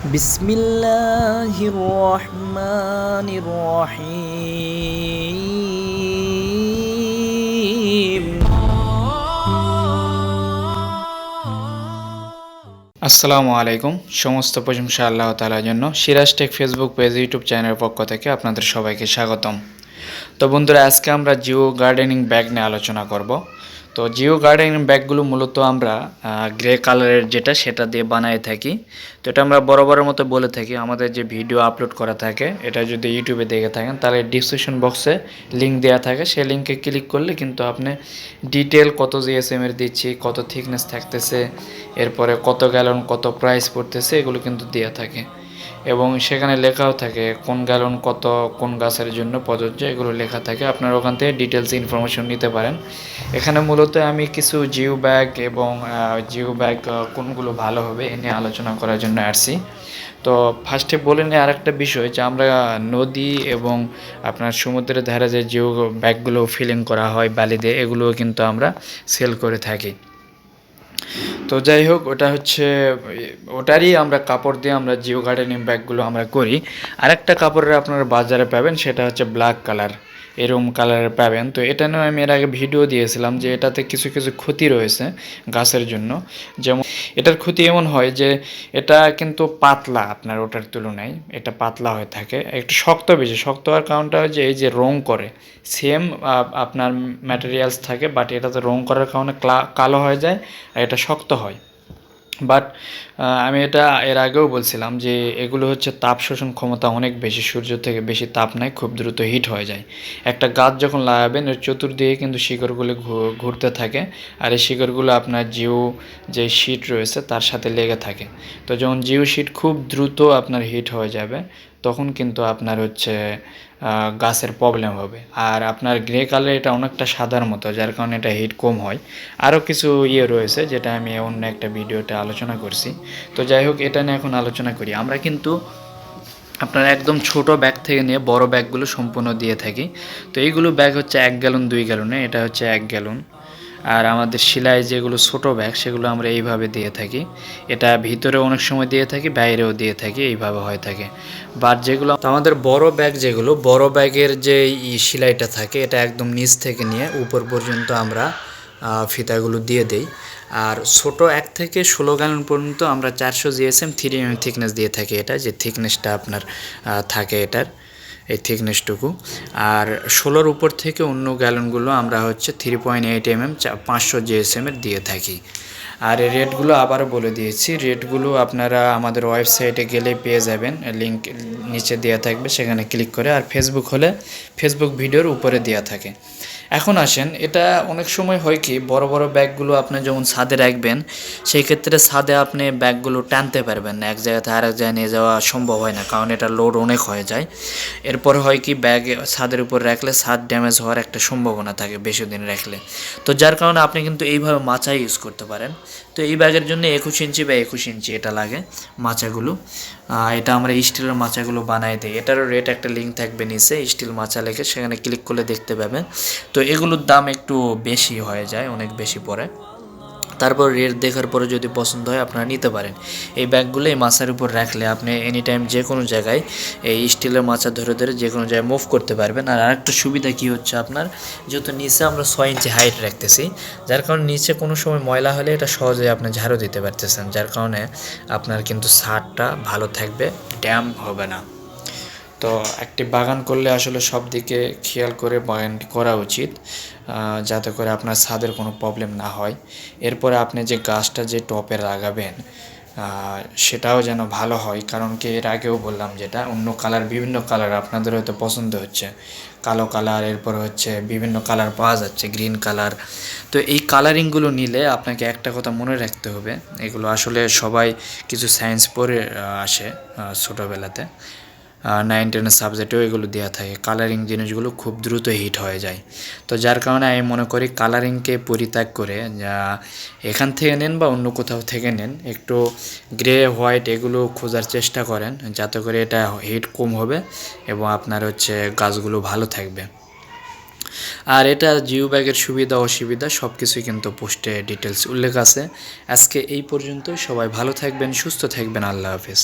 بسم الله الرحمن الرحيم আসসালামু আলাইকুম সমস্ত প্রশংসা আল্লাহ তালার জন্য Siraj tech Facebook page YouTube চ্যানেলের পক্ষ থেকে আপনাদের সবাইকে স্বাগতম তো বন্ধুরা আজকে আমরা জিও গার্ডেনিং ব্যাগ নিয়ে আলোচনা করব তো জিও গার্ডেনিং ব্যাগগুলো মূলত আমরা গ্রে কালারের যেটা সেটা দিয়ে বানাই থাকি। তো এটা আমরা বরাবরের মতো বলে থাকি, আমাদের যে ভিডিও আপলোড করা থাকে, এটা যদি ইউটিউবে দেখে থাকেন, তাহলে ডিসক্রিপশন বক্সে লিঙ্ক দেওয়া থাকে, সেই লিঙ্কে ক্লিক করলে কিন্তু আপনি ডিটেল কত জিএসএম এর দিচ্ছি, কত থিকনেস থাকতেছে, এরপরে কত গ্যালন কত প্রাইস পড়তেছে, এগুলো কিন্তু দেওয়া থাকে। এবং সেখানে লেখাও থাকে কোন গ্যালন কত, কোন গাছের জন্য প্রযোজ্য, এগুলো লেখা থাকে। আপনার ওখান থেকে ডিটেলস ইনফরমেশন নিতে পারেন। এখানে মূলত আমি কিছু জিও ব্যাগ এবং জিও ব্যাগ কোনগুলো ভালো হবে এ নিয়ে আলোচনা করার জন্য আসছি। তো ফার্স্টে বলে নিই আরেকটা বিষয় যে আমরা নদী এবং আপনার সমুদ্রের ধারে যে জিও ব্যাগগুলো ফিলিং করা হয়, বালি দিয়ে, এগুলোও কিন্তু আমরা সেল করে থাকি। তো যাই হোক, ওটা হচ্ছে, ওটারই আমরা কাপড় দিয়ে আমরা জিও গার্ডেনিং ব্যাগগুলো আমরা করি। আরেকটা কাপড়ের আপনারা বাজারে পাবেন, সেটা হচ্ছে ব্ল্যাক কালার এরম কালারের পাবেন। তো এটা নিয়ে আমি এর আগে ভিডিও দিয়েছিলাম যে এটাতে কিছু কিছু ক্ষতি রয়েছে গাছের জন্য। যেমন এটার ক্ষতি এমন হয় যে এটা কিন্তু পাতলা আপনার ওটার তুলনায়, এটা পাতলা হয়ে থাকে। একটু শক্ত বেশি, শক্ত হওয়ার কারণটা হচ্ছে এই যে রং করে। সেম আপনার ম্যাটেরিয়ালস থাকে বাট এটাতে রং করার কারণে কালো হয়ে যায় আর এটা শক্ত হয়। বাট আমি এটা এর আগেও বলছিলাম যে এগুলো হচ্ছে তাপ শোষণ ক্ষমতা অনেক বেশি, সূর্য থেকে বেশি তাপ নেয়, খুব দ্রুত হিট হয়ে যায়। একটা গাছ যখন লাগাবেন, এর চতুর্দিকে কিন্তু শিকড়গুলো ঘুরতে থাকে আর এই শিকড়গুলো আপনার জিও যে শীট রয়েছে, তার সাথে লেগে থাকে। তো যখন জিও শীট খুব দ্রুত আপনার হিট হয়ে যাবে তখন কিন্তু আপনার হচ্ছে গাছের প্রবলেম হবে। আর আপনার গ্রে কালার এটা অনেকটা সাদার মতো, যার কারণে এটা হিট কম হয়। আরও কিছু ইয়ে রয়েছে যেটা আমি অন্য একটা ভিডিওতে আলোচনা করছি। তো যাই হোক, এটা নিয়ে এখন আলোচনা করি। আমরা কিন্তু আপনার একদম ছোট ব্যাগ থেকে নিয়ে বড় ব্যাগগুলো সম্পূর্ণ দিয়ে থাকি। তো এইগুলো ব্যাগ হচ্ছে এক গ্যালন দুই গ্যালনে এটা হচ্ছে এক গ্যালন আর আমাদের সেলাই যেগুলো ছোট ব্যাগ, সেগুলো আমরা এইভাবে দিয়ে থাকি। এটা ভিতরে অনেক সময় দিয়ে থাকি, বাইরেও দিয়ে থাকি, এইভাবে হয়ে থাকে। বাট যেগুলো আমাদের বড় ব্যাগ যেগুলো, বড় ব্যাগের যে সেলাইটা থাকে, এটা একদম নিচ থেকে নিয়ে উপর পর্যন্ত আমরা ফিতাগুলো দিয়ে দেই। আর ছোট এক থেকে ষোলো গ্যালন পর্যন্ত আমরা চারশো জিএসএম থ্রি এম থিকনেস দিয়ে থাকি এটা, যে থিকনেসটা আপনার থাকে এটার। এই থিকনেসটুকু আর ষোলোর উপর থেকে অন্য গ্যালনগুলো আমরা হচ্ছে three point eight M M পাঁচশো জিএসএমের দিয়ে থাকি। আর এই রেটগুলো আবারও বলে দিয়েছি, রেটগুলো আপনারা আমাদের ওয়েবসাইটে গেলে পেয়ে যাবেন। লিঙ্ক নিচে দেওয়া থাকবে, সেখানে ক্লিক করে। আর ফেসবুক হলে ফেসবুক ভিডিওর উপরে দেওয়া থাকে। এখন আসেন, এটা অনেক সময় হয় কি, বড় বড় ব্যাগগুলো আপনি যখন ছাদে রাখবেন, সেই ক্ষেত্রে ছাদে আপনি ব্যাগগুলো টানতে পারবেন না, এক জায়গা থেকে আরেক জায়গায় নিয়ে যাওয়া সম্ভব হয় না, কারণ এটা লোড অনেক হয়ে যায়। এরপর হয় কি, ব্যাগ ছাদের উপর রাখলে ছাদ ড্যামেজ হওয়ার একটা সম্ভাবনা থাকে বেশি দিন রাখলে। তো যার কারণে আপনি কিন্তু এইভাবে মাচা ইউজ করতে পারেন। তো এই ব্যাগের জন্য একুশ ইঞ্চি বা একুশ ইঞ্চি এটা লাগে মাচাগুলো। এটা আমরা স্টিলের মাচাগুলো বানাই দিই। এটারও রেট একটা লিঙ্ক থাকবে নিচে স্টিল মাচা লেখে, সেখানে ক্লিক করলে দেখতে পাবে তো এগুলোর দাম একটু বেশি হয়ে যায়, অনেক বেশি পড়ে। তারপর রেট দেখার পরে যদি পছন্দ হয় আপনারা নিতে পারেন। এই ব্যাগগুলো এই মাছার উপর রাখলে আপনি এনি টাইম যে কোনো জায়গায় এই স্টিলের মাছা ধরে ধরে যে কোনো জায়গায় মুভ করতে পারবেন। আর আরেকটা সুবিধা কি হচ্ছে আপনার? যেহেতু নিচে আমরা ছয় ইঞ্চি হাইট রাখতেছি, যার কারণে নিচে কোনো সময় ময়লা হলে এটা সহজে আপনি ঝাড়ু দিতে পারতেছেন। যার কারণে আপনার কিন্তু সারটা ভালো থাকবে ড্যাম হবে না। তো একটি বাগান করলে আসলে সব দিকে খেয়াল করে বাগানটি করা উচিত যাতে করে আপনার ছাদের কোনো প্রবলেম না হয়। এরপরে আপনি যে গাছটা যে টপে লাগাবেন সেটাও যেন ভালো হয়। কারণ কি এর আগেও বললাম যেটা, অন্য কালার, বিভিন্ন কালার আপনাদের হয়তো পছন্দ হচ্ছে। কালো কালার, এরপর হচ্ছে বিভিন্ন কালার পাওয়া যাচ্ছে গ্রিন কালার। তো এই কালারিংগুলো নিলে আপনাকে একটা কথা মনে রাখতে হবে, এগুলো আসলে সবাই কিছু সায়েন্স পড়ে আসে ছোটোবেলাতে। নাইন টেনের সাবজেক্টেও এগুলো দেওয়া থাকে। কালারিং জিনিসগুলো খুব দ্রুত হিট হয়ে যায়। তো যার কারণে আমি মনে করি কালারিংকে পরিত্যাগ করে এখান থেকে নেন বা অন্য কোথাও থেকে নেন, একটু গ্রে হোয়াইট এগুলো খোঁজার চেষ্টা করেন, যাতে করে এটা হিট কম হবে এবং আপনার হচ্ছে গাছগুলো ভালো থাকবে। আর এটা জিও ব্যাগের সুবিধা, অসুবিধা সব কিছুই কিন্তু পোস্টে ডিটেলস উল্লেখ আছে। আজকে এই পর্যন্ত সবাই ভালো থাকবেন, সুস্থ থাকবেন। আল্লাহ হাফিজ।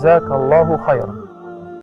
جزاك الله خيرا.